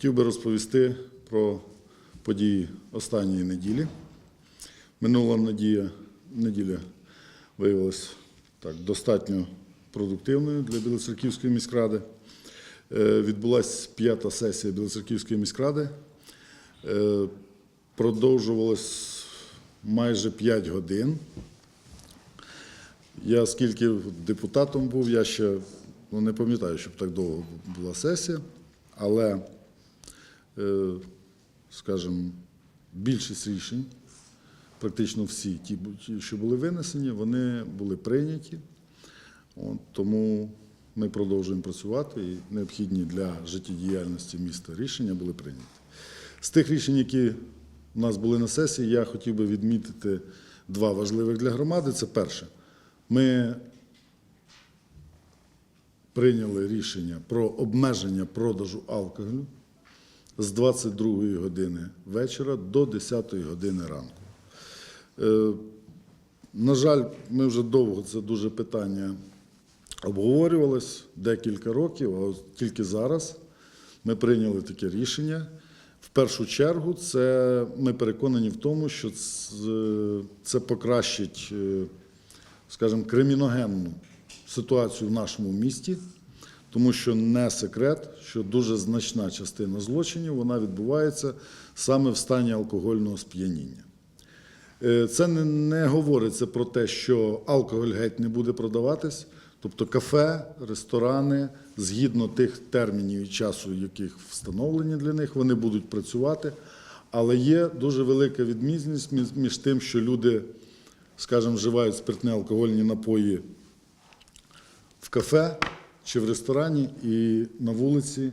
Хотів би розповісти про події останньої неділі. Минула надія, неділя виявилася так, достатньо продуктивною для Білоцерківської міськради. Е, Відбулася п'ята сесія Білоцерківської міськради. Е, Продовжувалась майже 5 годин. Я скільки депутатом був, я ще ну, не пам'ятаю, щоб так довго була сесія, але, скажімо, більшість рішень, практично всі ті, що були винесені, вони були прийняті. От, тому ми продовжуємо працювати і необхідні для життєдіяльності міста рішення були прийняті. З тих рішень, які у нас були на сесії, я хотів би відмітити два важливих для громади. Це перше. Ми прийняли рішення про обмеження продажу алкоголю з 22 години вечора до 10 години ранку. Е, На жаль, ми вже довго це дуже питання обговорювалось декілька років, а тільки зараз ми прийняли таке рішення. В першу чергу, це ми переконані в тому, що це- це покращить, е, скажімо, криміногенну ситуацію в нашому місті, тому що не секрет, що дуже значна частина злочинів вона відбувається саме в стані алкогольного сп'яніння. Е, Це не, говориться про те, що алкоголь геть не буде продаватись. Тобто кафе, ресторани, згідно тих термінів і часу, яких встановлені для них, вони будуть працювати. Але є дуже велика відмінність між, тим, що люди, скажімо, вживають спиртні алкогольні напої в кафе чи в ресторані і на вулиці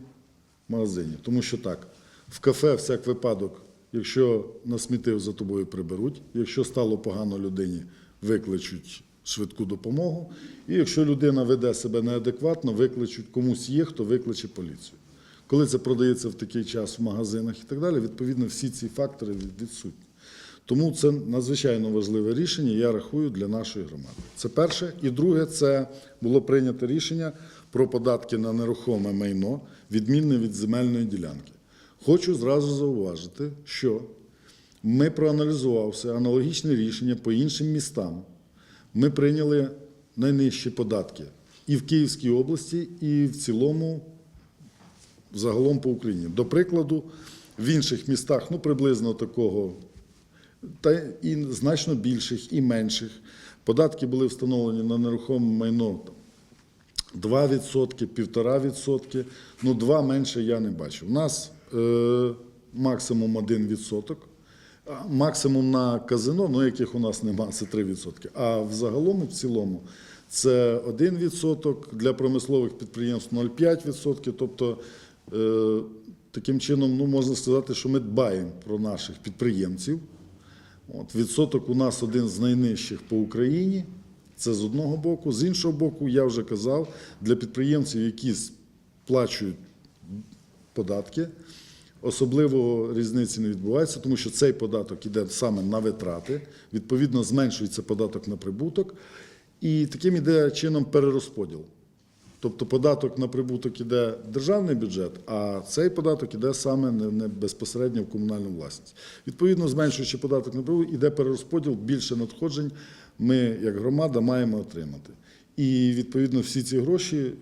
в магазині. Тому що так, в кафе всяк випадок, якщо насмітив за тобою приберуть, якщо стало погано людині, викличуть швидку допомогу. І якщо людина веде себе неадекватно, викличуть комусь є, хто викличе поліцію. Коли це продається в такий час в магазинах і так далі, відповідно всі ці фактори відсутні. Тому це надзвичайно важливе рішення, я рахую, для нашої громади. Це перше. І друге, це було прийнято рішення про податки на нерухоме майно, відмінне від земельної ділянки. Хочу зразу зауважити, що ми проаналізувався аналогічне рішення по іншим містам. Ми прийняли найнижчі податки і в Київській області, і в цілому загалом по Україні. До прикладу, в інших містах, ну приблизно такого, та і значно більших, і менших. Податки були встановлені на нерухоме майно 2%, 1,5%. Ну, 2 менше я не бачу. У нас е, максимум 1%. Максимум на казино, ну яких у нас немає, це 3%. А взагалом в цілому це 1%, для промислових підприємств 0,5%. Тобто е, таким чином ну, можна сказати, що ми дбаємо про наших підприємців. От, відсоток у нас один з найнижчих по Україні. Це з одного боку. З іншого боку, я вже казав, для підприємців, які сплачують податки, особливо різниці не відбувається, тому що цей податок іде саме на витрати, відповідно, зменшується податок на прибуток, і таким іде чином перерозподіл. Тобто податок на прибуток іде в державний бюджет, а цей податок іде саме не безпосередньо в комунальну власність. Відповідно, зменшуючи податок на прибуток, іде перерозподіл, більше надходжень ми, як громада, маємо отримати. І відповідно всі ці гроші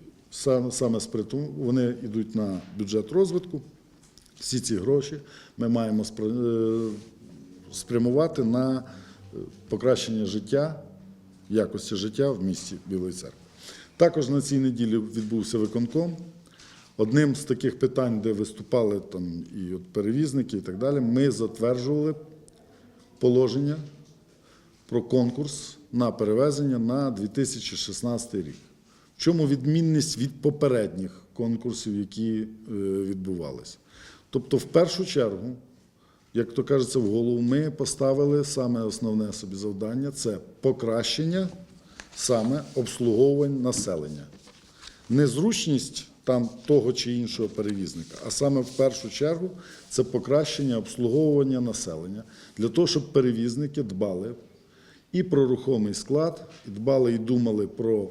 саме, з приту- вони йдуть на бюджет розвитку. Всі ці гроші ми маємо е, спрямувати на е, покращення життя, якості життя в місті Білої церкви. Також на цій неділі відбувся виконком. Одним з таких питань, де виступали там і от перевізники, і так далі, ми затверджували положення про конкурс на перевезення на 2016 рік. В чому відмінність від попередніх конкурсів, які е, відбувалися? Тобто, в першу чергу, як то кажеться, в голову ми поставили саме основне собі завдання це покращення саме обслуговувань населення. Незручність там того чи іншого перевізника, а саме в першу чергу це покращення обслуговування населення для того, щоб перевізники дбали і про рухомий склад, і дбали і думали про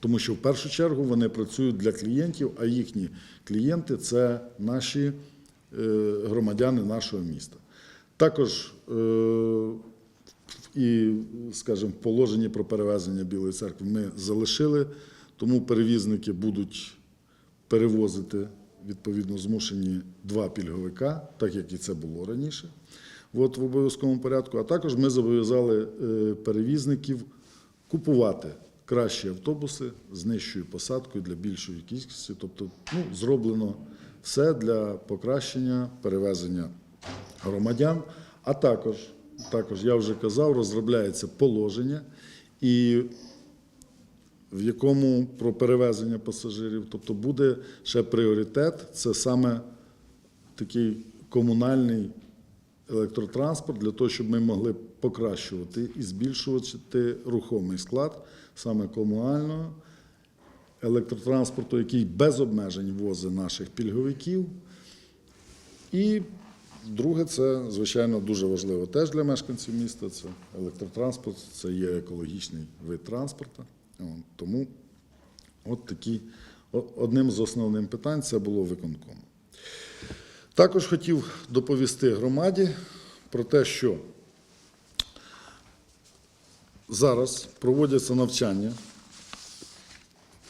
Тому що в першу чергу вони працюють для клієнтів, а їхні клієнти це наші е, громадяни нашого міста. Також е, і, скажімо, в положенні про перевезення Білої церкви ми залишили, тому перевізники будуть перевозити відповідно змушені два пільговика, так як і це було раніше, от, в обов'язковому порядку. А також ми зобов'язали е, перевізників купувати кращі автобуси з нижчою посадкою для більшої кількості. Тобто, ну, зроблено все для покращення перевезення громадян. А також, також я вже казав, розробляється положення і в якому про перевезення пасажирів, тобто буде ще пріоритет, це саме такий комунальний електротранспорт для того, щоб ми могли покращувати і збільшувати рухомий склад саме комунального електротранспорту, який без обмежень возить наших пільговиків. І друге, це, звичайно, дуже важливо теж для мешканців міста. Це електротранспорт, це є екологічний вид транспорту. Тому от такі, одним з основних питань це було виконком. Також хотів доповісти громаді про те, що зараз проводяться навчання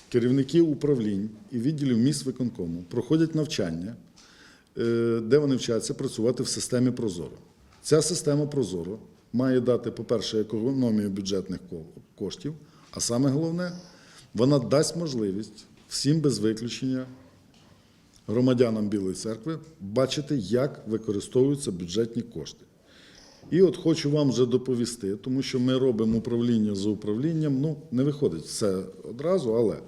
керівників управлінь і відділів міст виконкому проходять навчання, е, де вони вчаться працювати в системі Прозоро. Ця система Прозоро має дати, по-перше, економію бюджетних коштів, а саме головне, вона дасть можливість всім без виключення громадянам Білої церкви бачити, як використовуються бюджетні кошти. І от хочу вам вже доповісти, тому що ми робимо управління за управлінням. Ну, не виходить все одразу, але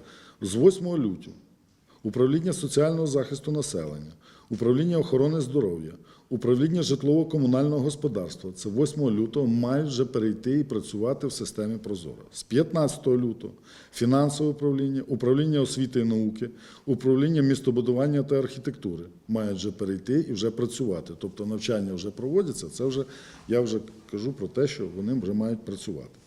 з 8 лютого управління соціального захисту населення, управління охорони здоров'я, управління житлово-комунального господарства це 8 лютого мають вже перейти і працювати в системі Прозоро. З 15 лютого фінансове управління, управління освіти і науки, управління містобудування та архітектури мають вже перейти і вже працювати. Тобто навчання вже проводяться. Це вже я вже кажу про те, що вони вже мають працювати.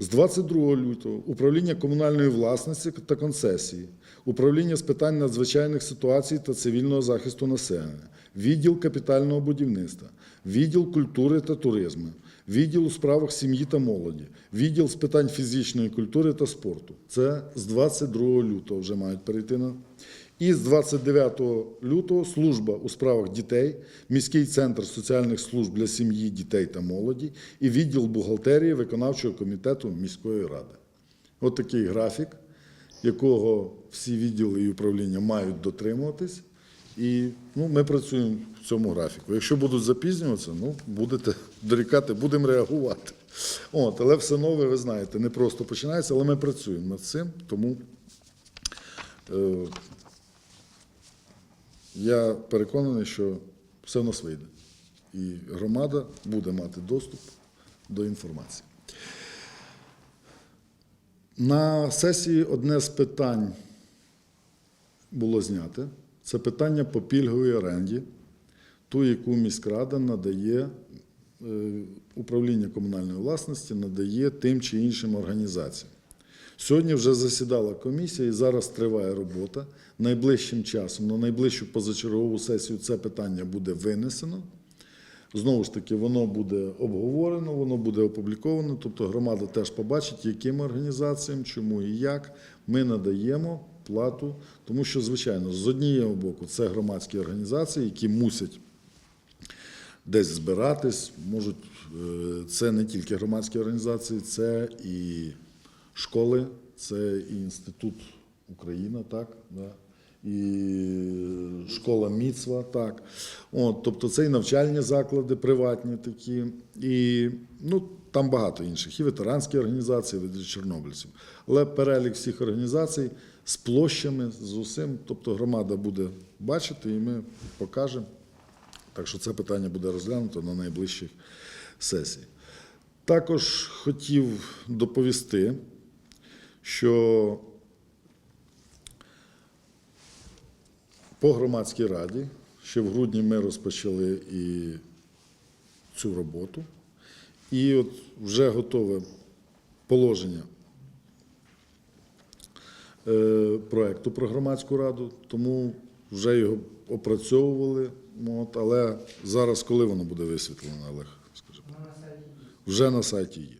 З 22 лютого управління комунальної власності та концесії, управління з питань надзвичайних ситуацій та цивільного захисту населення, відділ капітального будівництва, відділ культури та туризму, відділ у справах сім'ї та молоді, відділ з питань фізичної культури та спорту. Це з 22 лютого вже мають перейти на. І з 29 лютого служба у справах дітей, міський центр соціальних служб для сім'ї, дітей та молоді і відділ бухгалтерії виконавчого комітету міської ради. От такий графік, якого всі відділи і управління мають дотримуватись. І ну, ми працюємо в цьому графіку. Якщо будуть запізнюватися, ну будете дорікати, будемо реагувати. От, але все нове, ви знаєте, не просто починається, але ми працюємо над цим, тому. Е, я переконаний, що все в нас вийде. І громада буде мати доступ до інформації. На сесії одне з питань було знято. Це питання по пільговій оренді, ту, яку міськрада надає, е, управління комунальної власності надає тим чи іншим організаціям. Сьогодні вже засідала комісія і зараз триває робота. Найближчим часом, на найближчу позачергову сесію це питання буде винесено. Знову ж таки, воно буде обговорено, воно буде опубліковано. Тобто громада теж побачить, яким організаціям, чому і як ми надаємо плату. Тому що, звичайно, з однієї боку, це громадські організації, які мусять десь збиратись, можуть е, це не тільки громадські організації, це і школи, це і інститут Україна, так, да, і школа Міцва, так. От, тобто це і навчальні заклади, приватні такі, і ну, там багато інших, і ветеранські організації, від чорнобильців. Але перелік всіх організацій з площами, з усім, тобто громада буде бачити, і ми покажемо. Так що це питання буде розглянуто на найближчих сесіях. Також хотів доповісти, що по громадській раді ще в грудні ми розпочали і цю роботу. І от вже готове положення е, проекту про громадську раду, тому вже його опрацьовували. От, але зараз коли воно буде висвітлено, Олег, скажи? Вже на сайті є.